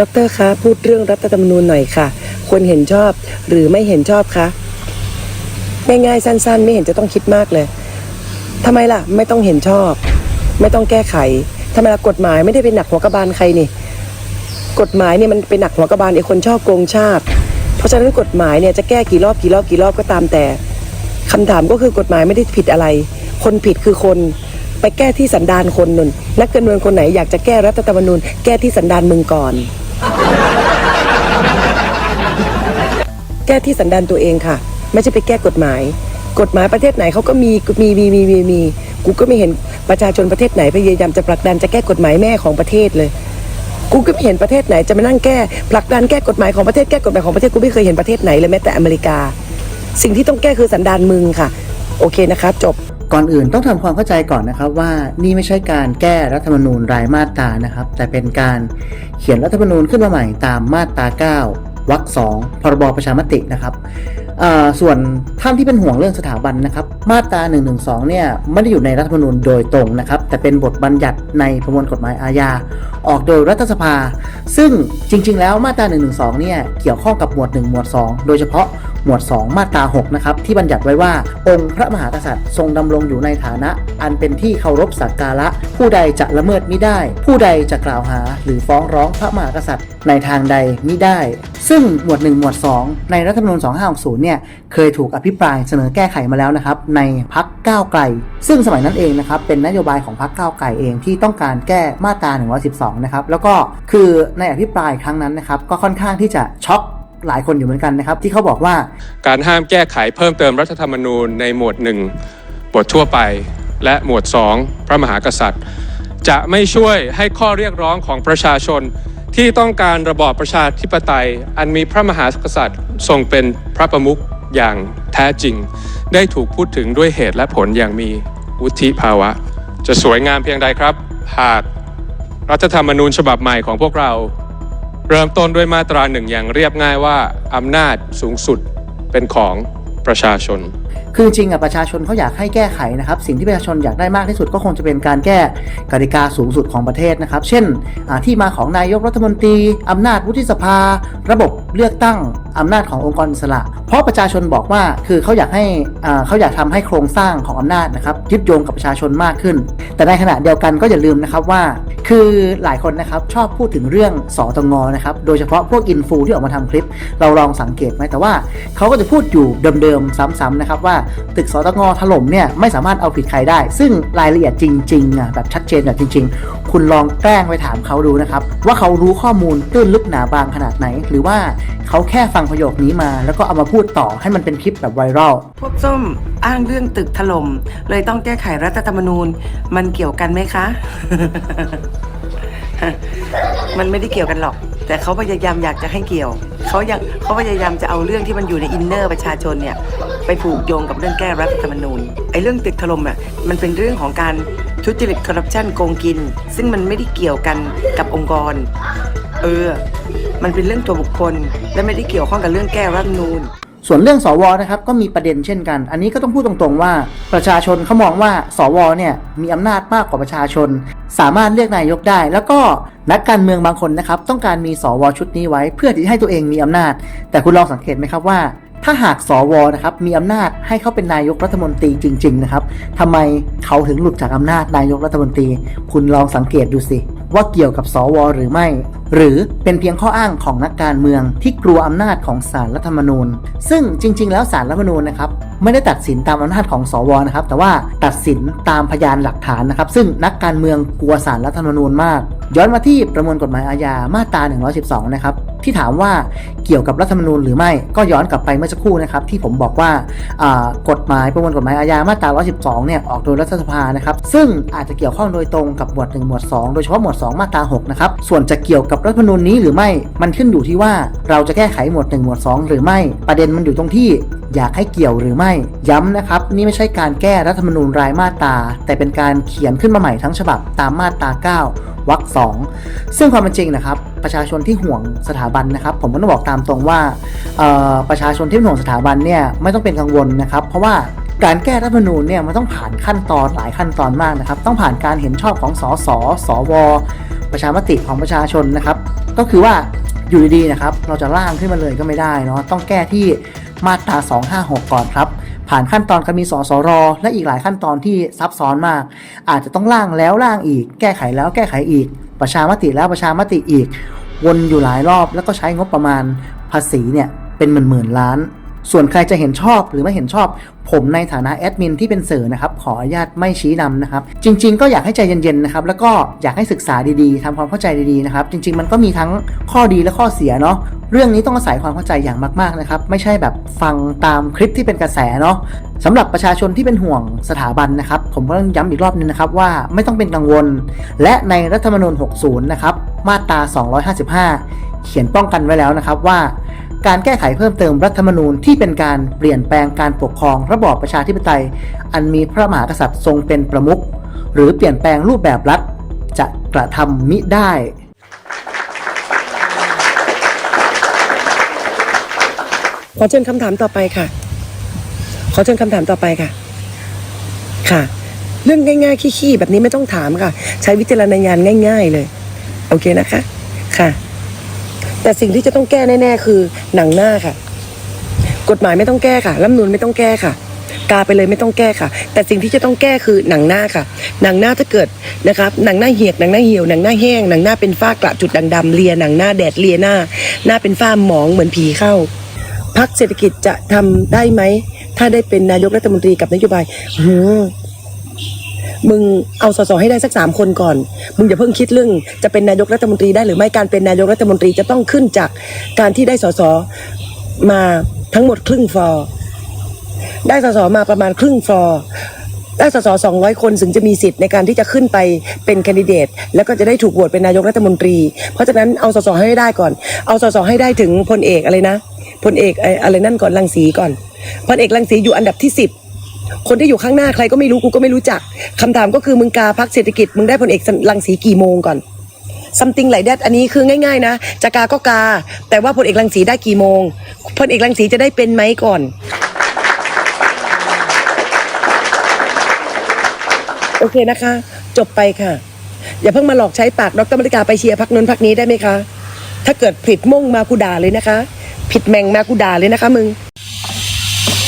ดรคะพูดเรื่องรัฐธรรมนูญหน่อยค่ะ ควรเห็นชอบหรือไม่เห็นชอบคะง่ายๆสั้น ๆ ไม่เห็นจะต้องคิดมากเลยทำไมล่ะ ไม่ต้องเห็นชอบ ไม่ต้องแก้ไขทำไมล่ะกฎหมายไม่ได้เป็นหนักหัวกระบาลใครนี่ กฎหมายเนี่ยมันเป็นหนักหัวกระบาลไอ้คนชอบโกงชาติ เพราะฉะนั้นกฎหมายเนี่ยจะแก้กี่รอบกี่รอบกี่รอบก็ตามแต่คำถามก็คือกฎหมายไม่ได้ผิดอะไร คนผิดคือคนไปแก้ที่สันดานคนนุนนักการเมืองคนไหนอยากจะแก้รัฐธรรมนูญแก้ที่สันดานมึงก่อน แก้ที่สันดานตัวเองค่ะ ไม่ใช่ไปแก้กฎหมาย กฎหมายประเทศไหนเขาก็มีมีมีมีมีมีกูก็ไม่เห็นประชาชนประเทศไหนพยายามจะผลักดันจะแก้กฎหมายแม่ของประเทศเลยกูก็ไม่เห็นประเทศไหนจะมานั่งแก้ผลักดันแก้กฎหมายของประเทศแก้กฎหมายของประเทศกูไม่เคยเห็นประเทศไหนเลยแม้แต่อเมริกา สิ่งที่ต้องแก้คือสันดานมึงค่ะ โอเคนะครับจบก่อนอื่นต้องทำความเข้าใจก่อนนะครับว่านี่ไม่ใช่การแก้รัฐธรรมนูญรายมาตรานะครับ แต่เป็นการเขียนรัฐธรรมนูญขึ้นมาใหม่ตามมาตรา 9 วรรคสองพรบประชามตินะครับส่วนท่านที่เป็นห่วงเรื่องสถาบันนะครับ มาตรา112เนี่ยไม่ได้อยู่ในรัฐธรรมนูญโดยตรงนะครับ แต่เป็นบทบัญญัติในประมวลกฎหมายอาญา ออกโดยรัฐสภา ซึ่งจริง ๆ แล้วมาตรา112เนี่ยเกี่ยวข้องกับหมวด 1 หมวด 2 โดยเฉพาะหมวด 2 มาตรา6นะครับที่บัญญัติไว้ว่า องค์พระมหากษัตริย์ทรงดำรงอยู่ในฐานะ อันเป็นที่เคารพสักการะ ผู้ใดจะละเมิดไมิได้ ผู้ใดจะกล่าวหา หรือฟ้องร้องพระมหากษัตริย์ในทางใดมิได้ ซึ่งหมวด 1 หมวด 2 ในรัฐธรรมนูญ 2560 เนี่ย เคยถูกอภิปรายเสนอแก้ไขมาแล้วนะครับ ในพักก้าวไกล ซึ่งสมัยนั้นเองนะครับ เป็นนโยบายของพรรคก้าวไกลเองที่ต้องการแก้มาตรา 112 นะครับ แล้วก็คือในอภิปรายครั้งนั้นนะครับ ก็ค่อนข้างที่จะช็อกหลายคนอยู่เหมือนกันนะครับ ที่เขาบอกว่า การห้ามแก้ไขเพิ่มเติมรัฐธรรมนูญในหมวด 1 บททั่วไป และหมวด 2 พระมหากษัตริย์ จะไม่ช่วยให้ข้อเรียกร้องของประชาชน ที่ต้องการระบอบประชาธิปไตย อันมีพระมหากษัตริย์ทรงเป็นพระประมุขอย่างแท้จริง ได้ถูกพูดถึงด้วยเหตุและผลอย่างมีวุฒิภาวะ จะสวยงามเพียงใดครับ หากรัฐธรรมนูญฉบับใหม่ของพวกเรา เริ่มต้นด้วยมาตราหนึ่งอย่างเรียบง่ายว่าอำนาจสูงสุดเป็นของ ประชาชน คือจริงอะประชาชนเขาอยากให้แก้ไขนะครับ สิ่งที่ประชาชนอยากได้มากที่สุดก็คงจะเป็นการแก้กติกาสูงสุดของประเทศนะครับ เช่นที่มาของนายกรัฐมนตรีอำนาจวุฒิสภา ระบบเลือกตั้งอำนาจขององค์กรอิสระ เพราะประชาชนบอกว่าคือเขาอยากให้เขาอยากทำให้โครงสร้างของอำนาจนะครับยึดโยงกับประชาชนมากขึ้น แต่ในขณะเดียวกันก็อย่าลืมนะครับว่า คือหลายคนนะครับชอบพูดถึงเรื่องสอตงนะครับโดยเฉพาะพวกอินฟูที่ออกมาทำคลิป เราลองสังเกตไหมแต่ว่าเขาก็จะพูดอยู่เดิมๆซ้ำๆนะครับว่าตึกสตงถล่มเนี่ยไม่สามารถเอาผิดใครได้ ซึ่งรายละเอียดจริงๆอะแบบชัดเจนแบบจริง ๆ คุณลองแกล้งไปถามเขาดูนะครับว่าเขารู้ข้อมูลตื้นลึกหนาบางขนาดไหน หรือว่าเขาแค่ฟังประโยคนี้มา แล้วก็เอามาพูดต่อให้มันเป็นคลิปแบบไวรัลพวกส้มอ้างเรื่องตึกถล่มเลยต้องแก้ไขรัฐธรรมนูญมันเกี่ยวกันไหมคะ มันไม่ได้เกี่ยวกันหรอก แต่เขาพยายามอยากจะให้เกี่ยวเขาอยากเขาพยายามจะเอาเรื่องที่มันอยู่ในอินเนอร์ประชาชนเนี่ยไปผูกโยงกับเรื่องแก้รัฐธรรมนูญไอ้เรื่องตึกถล่มอะมันเป็นเรื่องของการทุจริตคอร์รัปชันโกงกิน ซึ่งมันไม่ได้เกี่ยวกันกับองค์กร เออ มันเป็นเรื่องตัวบุคคล และไม่ได้เกี่ยวข้องกับเรื่องแก้รัฐธรรมนูญส่วนเรื่องสวนะครับก็มีประเด็นเช่นกัน อันนี้ก็ต้องพูดตรงๆว่าประชาชนเขามองว่าสวเนี่ยมีอำนาจมากกว่าประชาชน สามารถเลือกนายกได้ แล้วก็นักการเมืองบางคนนะครับต้องการมีสวชุดนี้ไว้ เพื่อที่ให้ตัวเองมีอำนาจ แต่คุณลองสังเกตไหมครับว่า ถ้าหากสวนะครับมีอำนาจให้เขาเป็นนายกรัฐมนตรีจริง ๆ นะครับทำไมเขาถึงหลุดจากอำนาจนายกรัฐมนตรี คุณลองสังเกตดูสิ ว่าเกี่ยวกับสวหรือไม่ หรือเป็นเพียงข้ออ้างของนักการเมืองที่กลัวอำนาจของศาลรัฐธรรมนูญ ซึ่งจริง ๆ แล้วศาลรัฐธรรมนูญนะครับไม่ได้ตัดสินตามอำนาจของสวนะครับ แต่ว่าตัดสินตามพยานหลักฐานนะครับ ซึ่งนักการเมืองกลัวศาลรัฐธรรมนูญมาก ย้อนมาที่ประมวลกฎหมายอาญามาตรา 112 นะครับ ที่ถามว่าเกี่ยวกับรัฐธรรมนูญหรือไม่ก็ย้อนกลับไปเมื่อสักครู่นะครับ ที่ผมบอกว่ากฎหมายประมวลกฎหมายอาญามาตรา 112 เนี่ยออกโดยรัฐสภานะครับ ซึ่งอาจจะเกี่ยวข้องโดยตรงกับหมวด 1 หมวด 2 โดยเฉพาะหมวด 2 มาตรา 6 นะครับ ส่วนจะเกี่ยวกับรัฐธรรมนูญนี้หรือไม่มันขึ้นอยู่ที่ว่าเราจะแก้ไขหมวด 1 หมวด 2 หรือไม่ ประเด็นมันอยู่ตรงที่อยากให้เกี่ยวหรือไม่ย้ำนะครับ นี่ไม่ใช่การแก้รัฐธรรมนูญรายมาตรา แต่เป็นการเขียนขึ้นมาใหม่ทั้งฉบับตามมาตรา 9วรรคสองซึ่งความเป็นจริงนะครับประชาชนที่ห่วงสถาบันนะครับ ผมก็ต้องบอกตามตรงว่าประชาชนที่ห่วงสถาบันเนี่ยไม่ต้องเป็นกังวลนะครับ เพราะว่าการแก้รัฐธรรมนูญเนี่ยมันต้องผ่านขั้นตอนหลายขั้นตอนมากนะครับ ต้องผ่านการเห็นชอบของสสสว ประชามติของประชาชนนะครับ ก็คือว่าอยู่ดีๆนะครับ เราจะร่างขึ้นมาเลยก็ไม่ได้เนาะต้องแก้ที่มาตรา 256 ก่อนครับ ผ่านขั้นตอนการมีสสรและอีกหลายขั้นตอนที่ซับซ้อนมาก อาจจะต้องร่างแล้วร่างอีก แก้ไขแล้วแก้ไขอีก ประชามติแล้วประชามติอีก วนอยู่หลายรอบแล้วก็ใช้งบประมาณภาษีเนี่ยเป็นหมื่นๆล้าน ส่วนใครจะเห็นชอบหรือไม่เห็นชอบ ผมในฐานะแอดมินที่เป็นสื่อนะครับ ขออนุญาตไม่ชี้นำนะครับ จริง ๆ ก็อยากให้ใจเย็นๆนะครับ แล้วก็อยากให้ศึกษาดีๆทำความเข้าใจดีๆนะครับ จริง ๆ มันก็มีทั้งข้อดีและข้อเสียเนาะเรื่องนี้ต้องอาศัยความเข้าใจอย่างมากๆนะครับ ไม่ใช่แบบฟังตามคลิปที่เป็นกระแสเนาะสำหรับประชาชนที่เป็นห่วงสถาบันนะครับ ผมก็ต้องย้ำอีกรอบนึงนะครับว่าไม่ต้องเป็นกังวล และในรัฐธรรมนูญ 60 นะครับ มาตรา 255 เขียนป้องกันไว้แล้วนะครับว่า การแก้ไขเพิ่มเติมรัฐธรรมนูญที่เป็นการเปลี่ยนแปลงการปกครองระบอบประชาธิปไตย อันมีพระมหากษัตริย์ทรงเป็นประมุขหรือเปลี่ยนแปลงรูปแบบรัฐ จะกระทำมิได้ขอเชิญคำถามต่อไปค่ะ ขอเชิญคำถามต่อไปค่ะ ค่ะ เรื่องง่ายๆขี้ๆแบบนี้ไม่ต้องถามค่ะ ใช้วิจารณญาณง่าย ๆ เลย โอเคนะคะ ค่ะ แต่สิ่งที่จะต้องแก้แน่ ๆ คือหนังหน้าค่ะ กฎหมายไม่ต้องแก้ค่ะรัฐนูนไม่ต้องแก้ค่ะ กาไปเลยไม่ต้องแก้ค่ะ แต่สิ่งที่จะต้องแก้คือหนังหน้าค่ะ หนังหน้าถ้าเกิดนะครับหนังหน้าเหี่ยกหนังหน้าเหี่ยวหนังหน้าแห้งหนังหน้าเป็นฝ้ากระจุดด่างดำเลียหนังหน้าแดดเลียหน้า หน้าเป็นฝ้าหมองเหมือนผีเข้าพักเศรษฐกิจจะทำได้ไหม ถ้าได้เป็นนายกรัฐมนตรีกับนโยบายหื มึงเอาสสให้ได้สักสามคนก่อน มึงอย่าเพิ่งคิดเรื่องจะเป็นนายกรัฐมนตรีได้หรือไม่การเป็นนายกรัฐมนตรีจะต้องขึ้นจากการที่ได้สสมาทั้งหมดครึ่งฟอร์ได้สสมาประมาณครึ่งฟอร์ได้สสสองร้อยคนถึงจะมีสิทธิ์ในการที่จะขึ้นไปเป็นแคนดิเดต แล้วก็จะได้ถูกโหวตเป็นนายกรัฐมนตรี เพราะฉะนั้นเอาสสให้ได้ก่อน เอาสสให้ได้ถึงพลเอกอะไรนะพลเอกไอ้อะไรนั่นก่อนรังสีก่อนพลเอกรังสีอยู่อันดับที่สิบ คนที่อยู่ข้างหน้าใครก็ไม่รู้กูก็ไม่รู้จักคำถามก็คือมึงกาพักเศรษฐกิจมึงได้พลเอกรังสีกี่โมงก่อน something like that อันนี้คือง่าย ๆ นะจะกาก็กา แต่ว่าพลเอกรังสีได้กี่โมงพลเอกรังสีจะได้เป็นไหมก่อนโอเคนะคะ จบไปค่ะ อย่าเพิ่งมาหลอกใช้ปากดรมริกาไปเชียร์พักนนพักนี้ได้ไหมคะ ถ้าเกิดผิดมุ่งมากูด่าเลยนะคะ ผิดแมงมากูด่าเลยนะคะมึง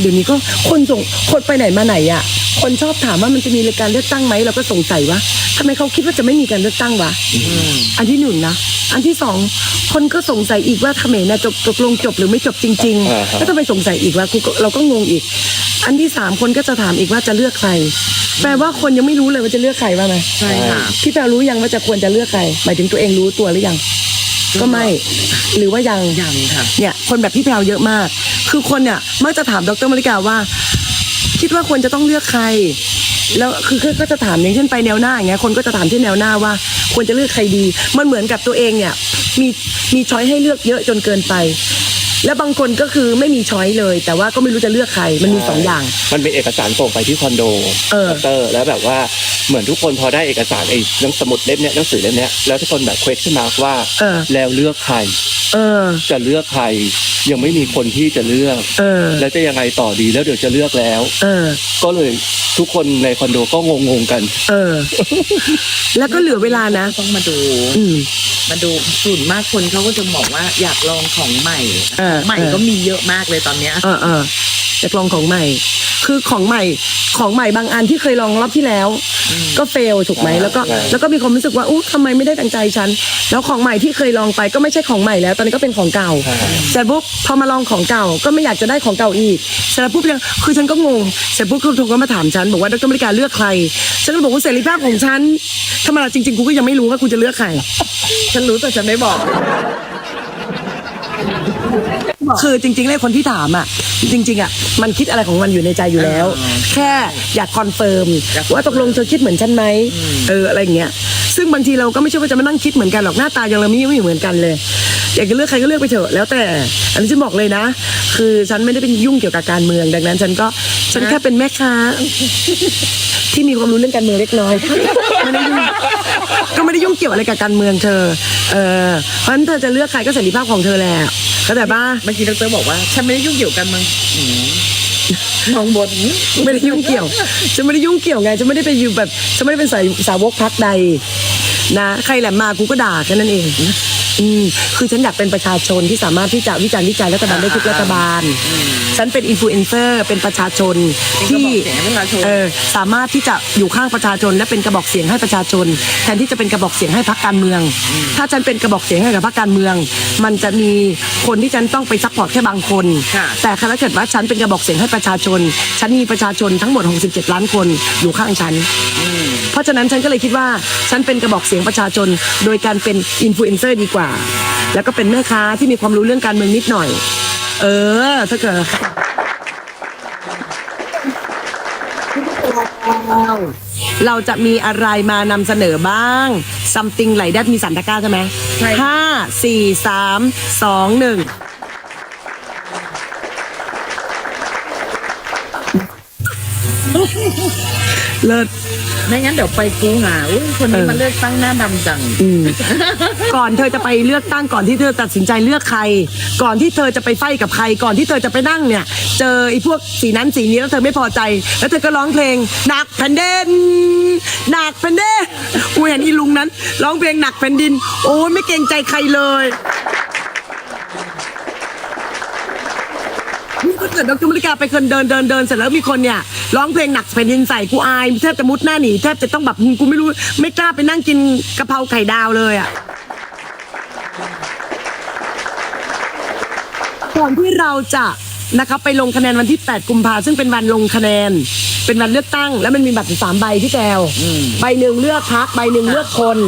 เดี๋ยวนี้ก็คนส่งคนไปไหนมาไหนอะ คนชอบถามว่ามันจะมีการเลือกตั้งไหมเราก็สงสัยว่าทำไมเขาคิดว่าจะไม่มีการเลือกตั้งวะอันที่หนึ่งนะอันที่สองคนก็สงสัยอีกว่าเขมรนะจบตกลงจบหรือไม่จบจริงอ่าฮะๆแล้วทำไมสงสัยอีกว่ากูก็เราก็งงอีก อันที่สามคนก็จะถามอีกว่าจะเลือกใครแปลว่าคนยังไม่รู้เลยว่าจะเลือกใครว่าไหมใช่ค่ะพี่แปลรู้ยังว่าจะควรจะเลือกใครหมายถึงตัวเองรู้ตัวหรือยัง ก็ไม่หรือว่ายังยังค่ะเนี่ยคนแบบพี่แพรวเยอะมาก คือคนเนี่ยมักจะถามดรมริกาว่า คิดว่าควรจะต้องเลือกใคร แล้วคือก็จะถามอย่างเช่นไปแนวหน้าอย่างเงี้ยคนก็จะถามที่แนวหน้าว่า ควรจะเลือกใครดี มันเหมือนกับตัวเองเนี่ยมีมีช้อยให้เลือกเยอะจนเกินไป แล้วบางคนก็คือไม่มีช้อยเลย แต่ว่าก็ไม่รู้จะเลือกใครมันมีสองอย่าง มันเป็นเอกสารส่งไปที่คอนโดเออดอกเตอร์แล้วแบบว่าเหมือนทุกคนพอได้เอกสารไอ้หนังสมุดเล่มเนี้ยหนังสือเล่มเนี้ยแล้วทุกคนแบบ question mark ว่าเออแล้วเลือกใครเออจะเลือกใครยังไม่มีคนที่จะเลือกเออแล้วจะยังไงต่อดีแล้วเดี๋ยวจะเลือกแล้วเออก็เลยทุกคนในคอนโดก็งงๆกัน เออ แล้วก็เหลือเวลานะต้องมาดู อืมมาดูส่วนมากคนเขาก็จะบอกว่าอยากลองของใหม่ เออใหม่เออก็มีเยอะมากเลยตอนเนี้ยเออเออจะลองของใหม่ คือของใหม่ของใหม่บางอันที่เคยลองรอบที่แล้ว ก็เฟลถูกไหมใช่แล้วก็ใช่ แล้วก็มีความรู้สึกว่าอู้ทำไมไม่ได้ดังใจฉัน แล้วของใหม่ที่เคยลองไปก็ไม่ใช่ของใหม่แล้ว ตอนนี้ก็เป็นของเก่าใช่เสร็จปุ๊บพอมาลองของเก่าก็ไม่อยากจะได้ของเก่าอีกเสร็จแล้วปุ๊บยังคือฉันก็งงเสร็จปุ๊บคุณทุกก็มาถามฉันบอกว่าดรมริกาเลือกใครฉันก็บอกว่าเสรีภาพของฉันถ้ามาจริงๆกูก็ยังไม่รู้ว่ากูจะเลือกใคร ฉันรู้แต่ฉันไม่บอก คือจริงๆเลยคนที่ถามอะ จริง ๆอะมันคิดอะไรของมันอยู่ในใจอยู่แล้ว แค่อยากคอนเฟิร์มว่าตกลงเธอคิดเหมือนฉันไหมเอออะไรอย่างเงี้ยซึ่งบางทีเราก็ไม่ใช่ว่าจะมานั่งคิดเหมือนกันหรอกหน้าตายังเราไม่ไม่เหมือนกันเลย อยากจะเลือกใครก็เลือกไปเถอะแล้วแต่ อันนี้ฉันบอกเลยนะ คือฉันไม่ได้เป็นยุ่งเกี่ยวกับการเมืองดังนั้น ฉันก็ฉันแค่เป็นแม่ค้าที่มีความรู้เรื่องการเมืองเล็กน้อยไม่ได้ยุ่งก็ไม่ได้ยุ่งเกี่ยวอะไรกับการเมืองเธอเออเพราะฉะนั้นเธอจะเลือกใครก็เสรีภาพของเธอแหละ เข้าใจปะเมื่อกี้ดรบอกว่า ฉันไม่ได้ยุ่งเกี่ยวกันมึงอืมมองบนไม่ได้ยุ่งเกี่ยวฉันไม่ได้ยุ่งเกี่ยวไงฉันไม่ได้ไปอยู่แบบฉันไม่ได้เป็นสายสาวกพักใด นะ ใครแหลมมากูก็ด่าแค่นั้นเอง อืมคือฉันอยากเป็นประชาชนที่สามารถที่จะวิจารณ์วิจัยรัฐบาลได้ทุกรัฐบาล ฉันเป็นอินฟลูเอนเซอร์เป็นประชาชนเป็นกระที่บอกเสียงให้ประชาชน เออสามารถที่จะอยู่ข้างประชาชน และเป็นกระบอกเสียงให้ประชาชน แทนที่จะเป็นกระบอกเสียงให้พรรคการเมือง ถ้าฉันเป็นกระบอกเสียงให้กับพรรคการเมือง มันจะมีคนที่ฉันต้องไปซัพพอร์ตแค่บางคน ค่ะ แต่ถ้าเกิดว่าฉันเป็นกระบอกเสียงให้ประชาชน ฉันมีประชาชนทั้งหมด 67 ล้านคนอยู่ข้างฉัน เพราะฉะนั้นฉันก็เลยคิดว่า ฉันเป็นกระบอกเสียงประชาชน โดยการเป็นอินฟลูเอนเซอร์ดีกว่าแล้วก็เป็นแม่ค้าที่มีความรู้เรื่องการเมืองนิดหน่อย เออ ถ้าเกิดเราจะมีอะไรมานำเสนอบ้าง something ไหลแดดมีสันตะกร้าใช่ไหมใช่ห้าสี่สามสองหนึ่งเลิศ ไม่งั้นเดี๋ยวไปกูหาอุ้ยคนนี้เออมาเลือกตั้งหน้าดำจัง อืมก่อนเธอจะไปเลือกตั้งก่อนที่เธอตัดสินใจเลือกใคร ก่อนที่เธอจะไปไฟกับใคร ก่อนที่เธอจะไปนั่งเนี่ย เจอไอ้พวกสีนั้นสีนี้แล้วเธอไม่พอใจ แล้วเธอก็ร้องเพลงหนักแผ่นดินหนักแผ่นดินกูเห็นอีลุงนั้น ร้องเพลงหนักแผ่นดิน โอ้ยไม่เกรงใจใครเลย ถ้าเกิดดรมริกาไปคนเดินเดินเดินเสร็จแล้วมีคนเนี่ยร้องเพลงหนักแผ่นดินใส่กูอายแทบจะมุดหน้าหนีแทบจะต้องแบบกูไม่รู้ไม่กล้าไปนั่งกินกะเพราไข่ดาวเลยอะก่อนที่เราจะ นะครับไปลงคะแนนวันที่ 8 กุมภาซึ่งเป็นวันลงคะแนน เป็นวันเลือกตั้ง แล้วมันมีบัตรอยู่สามใบที่แกวใบหนึ่งเลือกพักใบหนึ่งเลือกคน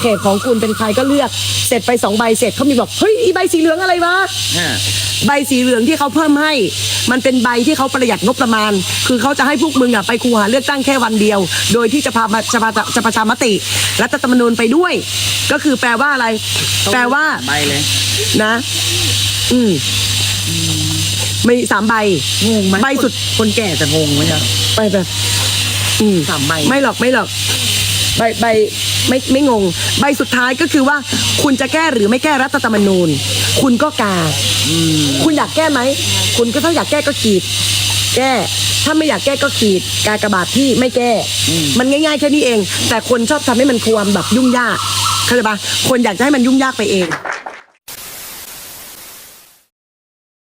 เขตของคุณเป็นใครก็เลือกเสร็จไปสองใบเสร็จเขามีบอกเฮ้ยอีใบสีเหลืองอะไรวะอ่าใบสีเหลืองที่เขาเพิ่มให้ มันเป็นใบที่เขาประหยัดงบประมาณ คือเขาจะให้พวกมึงอะไปคูหาเลือกตั้งแค่วันเดียว โดยที่จะพามาจะพาจะประชามติรัฐธรรมนูญไปด้วย ก็คือแปลว่าอะไร แปลว่าใบเลยนะ อืม ไม่สามใบ งงไหมใบสุด คนแก่จะงงไหมจ๊ะไปแบบอืมสามใบไม่หรอกไม่หรอกใบใบไม่ไม่งง ใบสุดท้ายก็คือว่า คุณจะแก้หรือไม่แก้รัฐธรรมนูญ คุณก็กาคุณอยากแก้ไหม คุณก็ถ้าอยากแก้ก็ขีด แก้ ถ้าไม่อยากแก้ก็ขีด กากบาทที่ไม่แก้ มันง่ายๆแค่นี้เอง แต่คนชอบทำให้มันความแบบยุ่งยากเข้าใจปะคนอยากจะให้มันยุ่งยากไปเอง